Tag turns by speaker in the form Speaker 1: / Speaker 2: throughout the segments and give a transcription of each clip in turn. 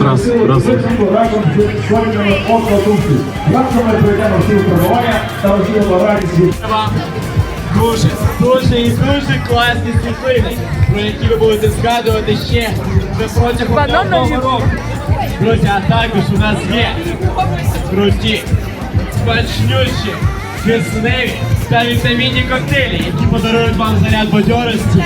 Speaker 1: Раз, раз.
Speaker 2: разом ми пройдемо всі випробування та розділимо радість
Speaker 3: дуже, дуже і дуже класні світлини, про які ви будете згадувати ще вже протягом одного року. Друзі, а також у нас є круті, смачнющі, кисневі та вітамінні коктейлі, які подарують вам заряд бадьорості.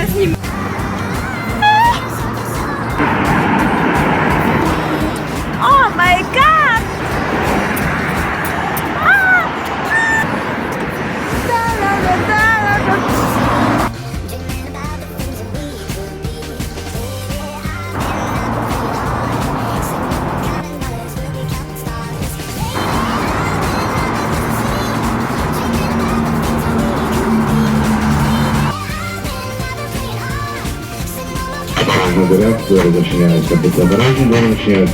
Speaker 4: Директор зачиняється, після гаражі двері зачиняються.